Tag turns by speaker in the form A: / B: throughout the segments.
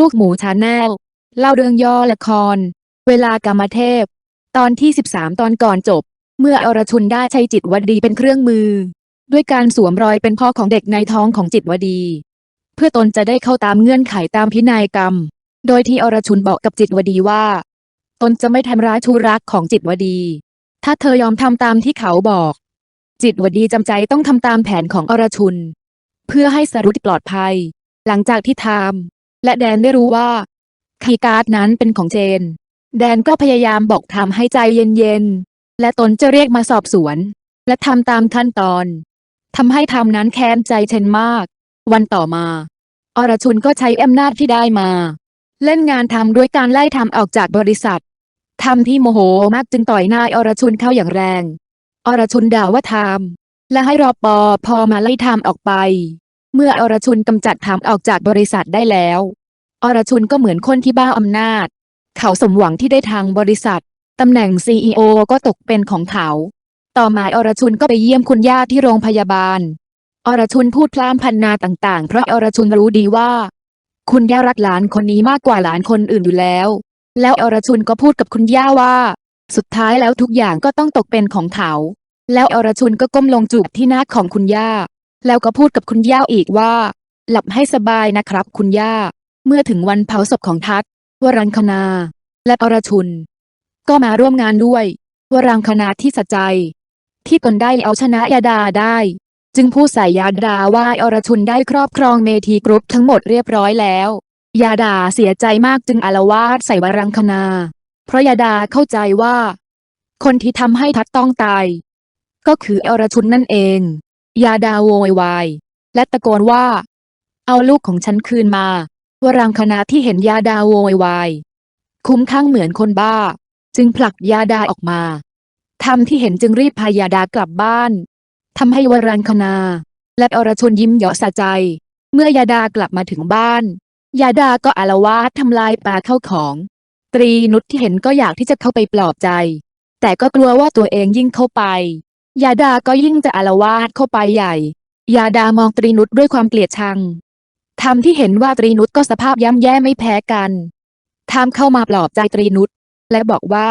A: ลูกหมูชาแนล เล่าเรื่องย่อละคร เวลากรรมเทพ ตอนที่ 13 ตอนก่อนจบ เมื่ออรชุนได้ใช้จิตวดีเป็นเครื่องมือ ด้วยการสวมรอยเป็นพ่อของเด็กในท้องของจิตวดี เพื่อตนจะได้เข้าตามเงื่อนไขตามพินัยกรรม โดยที่อรชุนบอกกับจิตวดีว่า ตนจะไม่ทำร้ายชูรักของจิตวดี ถ้าเธอยอมทำตามที่เขาบอก จิตวดีจำใจต้องทำตามแผนของอรชุน เพื่อให้สรุตปลอดภัย หลังจากที่ทาม และแดนได้รู้ว่าคีย์การ์ดนั้นเป็นของเจน แดนก็พยายามบอกทำให้ใจเย็นๆ และตนจะเรียกมาสอบสวน และทำตามขั้นตอนทำให้ทำนั้นแค้นใจเชนมาก วันต่อมา อรชุนก็ใช้อำนาจที่ได้มา เล่นงานทำด้วยการไล่ทำออกจากบริษัททำที่โมโหมากจึงต่อยหน้าอรชุนเข้าอย่างแรง อรชุนด่าว่าทำและให้รอปอพอมาไล่ทำออกไป เมื่ออรชุนกำจัดทำออกจากบริษัทได้แล้ว อรชุนก็เหมือนคนที่บ้าอำนาจ เขาสมหวังที่ได้ทางบริษัทตำแหน่ง CEO ก็ตกเป็นของเขา ต่อมาอรชุนก็ไปเยี่ยมคุณย่าที่โรงพยาบาล อรชุนพูดพล่ามพันนาต่างๆ เพราะอรชุนรู้ดีว่า คุณย่ารักหลานคนนี้มากกว่าหลานคนอื่นอยู่แล้ว แล้วอรชุนก็พูดกับคุณย่าว่า สุดท้ายแล้วทุกอย่างก็ต้องตกเป็นของเขา แล้วอรชุนก็ก้มลงจูบที่หน้าของคุณย่า แล้วก็พูดกับคุณย่าอีกว่า หลับให้สบายนะครับคุณย่า เมื่อถึงวันเผาศพของทัศวรังคณา และอรชุน ก็มาร่วมงานด้วยวรังคณาที่สะใจ ที่ตนได้เอาชนะยาดาได้ จึงพูดใส่ยาดาว่าอรชุนได้ครอบครองเมทีกรุ๊ปทั้งหมดเรียบร้อยแล้ว ยาดาเสียใจมากจึงอารวาสใส่วรังคณา เพราะยาดาเข้าใจว่า คนที่ทำให้ทัศน์ต้องตาย ก็คืออรชุนนั่นเอง ยาดาโวยวาย และตะโกนว่า เอาลูกของฉันคืนมาวรังคณาที่เห็นยาดาโวยวาย คุ้มข้างเหมือนคนบ้า จึงผลักยาดาออกมาทำที่เห็นจึงรีบพายาดากลับบ้านทำให้วรังคณาและอรชนยิ้มเหยาะสะใจ เมื่อยาดากลับมาถึงบ้าน ยาดาก็อารวาสทำลายปลาเข้าของ ตรีนุชที่เห็นก็อยากที่จะเข้าไปปลอบใจ แต่ก็กลัวว่าตัวเองยิ่งเข้าไป ยาดาก็ยิ่งจะอารวาสเข้าไปใหญ่ ยาดามองตรีนุชด้วยความเกลียดชังทำที่เห็นว่าตรีนุชก็สภาพย่ำแย่ไม่แพ้กันทำเข้ามาปลอบใจตรีนุชและบอกว่า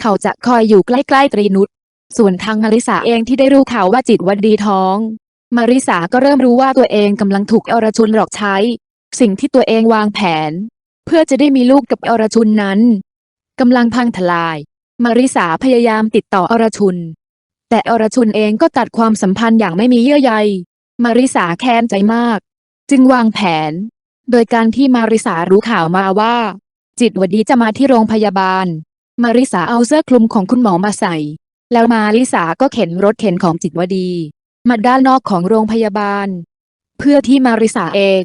A: เขาจะคอยอยู่ใกล้ๆตรีนุชส่วนทางมาริสาเองที่ได้รู้ข่าวว่าจิตวัดดีท้อง มาริสาก็เริ่มรู้ว่าตัวเองกำลังถูกอรชุนหลอกใช้ สิ่งที่ตัวเองวางแผน เพื่อจะได้มีลูกกับอรชุนนั้นกำลังพังทลาย มาริสาพยายามติดต่ออรชุน แต่อรชุนเองก็ตัดความสัมพันธ์อย่างไม่มีเยื่อใย มาริสาแค้นใจมาก จึงวางแผน โดยการที่มาริสารู้ข่าวมาว่า จิตวดีจะมาที่โรงพยาบาล มาริสาเอาเสื้อคลุมของคุณหมอมาใส่ แล้วมาริสาก็เข็นรถเข็นของจิตวดี มาด้านนอกของโรงพยาบาล เพื่อที่มาริสาเอง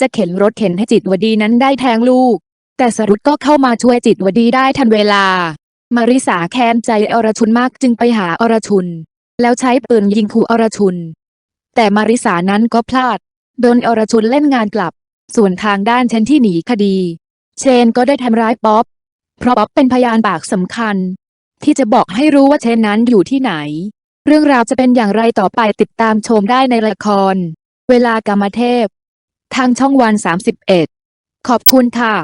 A: จะเข็นรถเข็นให้จิตวดีนั้นได้แทงลูก แต่สรุปก็เข้ามาช่วยจิตวดีได้ทันเวลา มาริสาแค้นใจอรชุนมากจึงไปหาอรชุน แล้วใช้ปืนยิงขู่อรชุน แต่มาริสานั้นก็พลาด โดนอรชุนเล่นงานกลับ ส่วนทางด้านเชนที่หนีคดี เชนก็ได้ทำร้ายป๊อป เพราะป๊อปเป็นพยานปากสำคัญ ที่จะบอกให้รู้ว่าเชนนั้นอยู่ที่ไหน เรื่องราวจะเป็นอย่างไรต่อไปติดตามชมได้ในละคร เวลากรรมเทพ ทางช่องวัน 31 ขอบคุณค่ะ